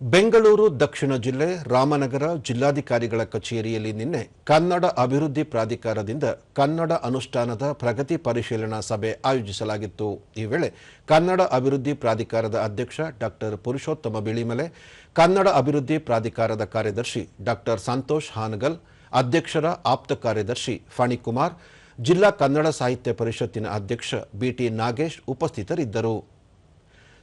ಬೆಂಗಳೂರು, ದಕ್ಷಿಣ ಜಿಲ್ಲೆ, ರಾಮನಗರ ಜಿಲ್ಲಾಧಿಕಾರಿಗಳ ಕಚೇರಿಯಲ್ಲಿ ನಿನ್ನೆ ಕನ್ನಡ ಅಭಿವೃದ್ಧಿ ಪ್ರಾಧಿಕಾರದಿಂದ ಕನ್ನಡ ಅನುಷ್ಠಾನದ ಪ್ರಗತಿ ಪರಿಶೀಲನಾ ಸಭೆ ಆಯೋಜಿಸಲಾಗಿತ್ತು. ಈ ವೇಳೆ ಕನ್ನಡ ಅಭಿವೃದ್ಧಿ ಪ್ರಾಧಿಕಾರದ ಅಧ್ಯಕ್ಷ ಡಾಕ್ಟರ್ ಪುರುಷೋತ್ತಮ ಬಿಳಿಮಲೆ, ಕನ್ನಡ ಅಭಿವೃದ್ಧಿ ಪ್ರಾಧಿಕಾರದ ಕಾರ್ಯದರ್ಶಿ ಡಾಕ್ಟರ್ ಸಂತೋಷ್ ಹಾನಗಲ್, ಅಧ್ಯಕ್ಷರ ಆಪ್ತ ಕಾರ್ಯದರ್ಶಿ ಫಣಿಕುಮಾರ್, ಜಿಲ್ಲಾ ಕನ್ನಡ ಸಾಹಿತ್ಯ ಪರಿಷತ್ತಿನ ಅಧ್ಯಕ್ಷ ಬಿಟಿ ನಾಗೇಶ್ ಉಪಸ್ಥಿತರಿದ್ದರು.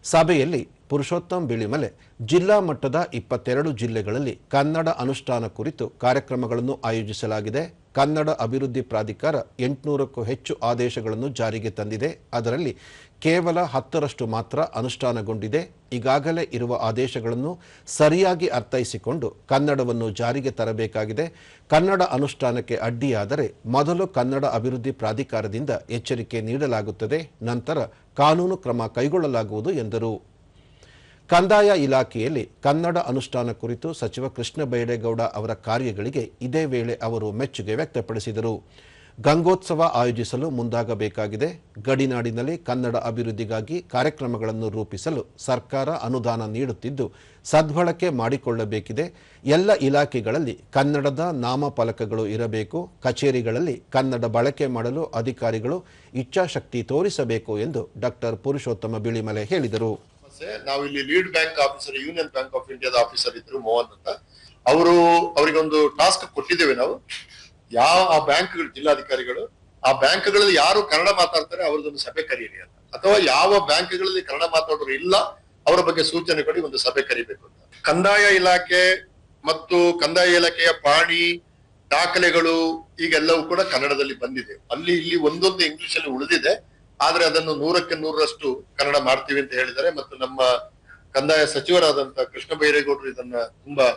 ಸಭೆಯಲ್ಲಿ ಪುರುಷೋತ್ತಮ್ ಬಿಳಿಮಲೆ ಜಿಲ್ಲಾ ಮಟ್ಟದ ಇಪ್ಪತ್ತೆರಡು ಜಿಲ್ಲೆಗಳಲ್ಲಿ ಕನ್ನಡ ಅನುಷ್ಠಾನ ಕುರಿತು ಕಾರ್ಯಕ್ರಮಗಳನ್ನು ಆಯೋಜಿಸಲಾಗಿದೆ. ಕನ್ನಡ ಅಭಿವೃದ್ಧಿ ಪ್ರಾಧಿಕಾರ ಎಂಟುನೂರಕ್ಕೂ ಹೆಚ್ಚು ಆದೇಶಗಳನ್ನು ಜಾರಿಗೆ ತಂದಿದೆ. ಅದರಲ್ಲಿ ಕೇವಲ ಹತ್ತರಷ್ಟು ಮಾತ್ರ ಅನುಷ್ಠಾನಗೊಂಡಿದೆ. ಈಗಾಗಲೇ ಇರುವ ಆದೇಶಗಳನ್ನು ಸರಿಯಾಗಿ ಅರ್ಥೈಸಿಕೊಂಡು ಕನ್ನಡವನ್ನು ಜಾರಿಗೆ ತರಬೇಕಾಗಿದೆ. ಕನ್ನಡ ಅನುಷ್ಠಾನಕ್ಕೆ ಅಡ್ಡಿಯಾದರೆ ಮೊದಲು ಕನ್ನಡ ಅಭಿವೃದ್ಧಿ ಪ್ರಾಧಿಕಾರದಿಂದ ಎಚ್ಚರಿಕೆ ನೀಡಲಾಗುತ್ತದೆ. ನಂತರ ಕಾನೂನು ಕ್ರಮ ಕೈಗೊಳ್ಳಲಾಗುವುದು ಎಂದರು. ಕಂದಾಯ ಇಲಾಖೆಯಲ್ಲಿ ಕನ್ನಡ ಅನುಷ್ಠಾನ ಕುರಿತು ಸಚಿವ ಕೃಷ್ಣ ಬೈರೇಗೌಡ ಅವರ ಕಾರ್ಯಗಳಿಗೆ ಇದೇ ವೇಳೆ ಅವರು ಮೆಚ್ಚುಗೆ ವ್ಯಕ್ತಪಡಿಸಿದರು. ಗಂಗೋತ್ಸವ ಆಯೋಜಿಸಲು ಮುಂದಾಗಬೇಕಾಗಿದೆ. ಗಡಿನಾಡಿನಲ್ಲಿ ಕನ್ನಡ ಅಭಿವೃದ್ಧಿಗಾಗಿ ಕಾರ್ಯಕ್ರಮಗಳನ್ನು ರೂಪಿಸಲು ಸರ್ಕಾರ ಅನುದಾನ ನೀಡುತ್ತಿದ್ದು, ಸದ್ಬಳಕೆ ಮಾಡಿಕೊಳ್ಳಬೇಕಿದೆ. ಎಲ್ಲ ಇಲಾಖೆಗಳಲ್ಲಿ ಕನ್ನಡದ ನಾಮಫಲಕಗಳು ಇರಬೇಕು. ಕಚೇರಿಗಳಲ್ಲಿ ಕನ್ನಡ ಬಳಕೆ ಮಾಡಲು ಅಧಿಕಾರಿಗಳು ಇಚ್ಛಾಶಕ್ತಿ ತೋರಿಸಬೇಕು ಎಂದು ಡಾಕ್ಟರ್ ಪುರುಷೋತ್ತಮ ಬಿಳಿಮಲೆ ಹೇಳಿದರು. ಸಮಸ್ಯೆ ನಾವು ಇಲ್ಲಿ lead bank officer, union bank of ಇಂಡಿಯಾದ ಆಫೀಸರ್ ಇದ್ರು ಮೋಹನ್ ಅಂತ. ಅವರು ಅವರಿಗೊಂದು ಟಾಸ್ಕ್ ಕೊಟ್ಟಿದ್ದೇವೆ ನಾವು. ಯಾವ ಆ ಬ್ಯಾಂಕ್ಗಳು, ಜಿಲ್ಲಾಧಿಕಾರಿಗಳು, ಆ ಬ್ಯಾಂಕ್ಗಳಲ್ಲಿ ಯಾರು ಕನ್ನಡ ಮಾತಾಡ್ತಾರೆ, ಅವ್ರದ್ದೊಂದು ಸಭೆ ಕರೀರಿ ಅಂತ. ಅಥವಾ ಯಾವ ಬ್ಯಾಂಕ್ಗಳಲ್ಲಿ ಕನ್ನಡ ಮಾತಾಡೋರು ಇಲ್ಲ, ಅವರ ಬಗ್ಗೆ ಸೂಚನೆ ಕೊಡಿ, ಒಂದು ಸಭೆ ಕರಿಬೇಕು ಅಂತ. ಕಂದಾಯ ಇಲಾಖೆ ಮತ್ತು ಕಂದಾಯ ಇಲಾಖೆಯ ಪಾಣಿ ದಾಖಲೆಗಳು ಈಗೆಲ್ಲವೂ ಕೂಡ ಕನ್ನಡದಲ್ಲಿ ಬಂದಿದೆ. ಅಲ್ಲಿ ಇಲ್ಲಿ ಒಂದೊಂದು ಇಂಗ್ಲಿಷ್ ಅಲ್ಲಿ ಉಳಿದಿದೆ. ಆದ್ರೆ ಅದನ್ನು ನೂರಕ್ಕೆ ನೂರರಷ್ಟು ಕನ್ನಡ ಮಾಡ್ತೀವಿ ಅಂತ ಹೇಳಿದರೆ ಮತ್ತು ನಮ್ಮ ಕಂದಾಯ ಸಚಿವರಾದಂತ ಕೃಷ್ಣ ಬೈರೇಗೌಡರು ಇದನ್ನ ತುಂಬಾ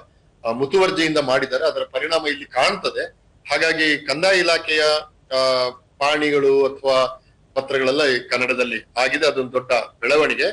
ಮುತುವರ್ಜಿಯಿಂದ ಮಾಡಿದ್ದಾರೆ. ಅದರ ಪರಿಣಾಮ ಇಲ್ಲಿ ಕಾಣ್ತದೆ. ಹಾಗಾಗಿ ಕಂದಾಯ ಇಲಾಖೆಯ ಪಾಣಿಗಳು ಅಥವಾ ಪತ್ರಗಳೆಲ್ಲ ಈ ಕನ್ನಡದಲ್ಲಿ ಆಗಿದೆ. ಅದೊಂದು ದೊಡ್ಡ ಬೆಳವಣಿಗೆ.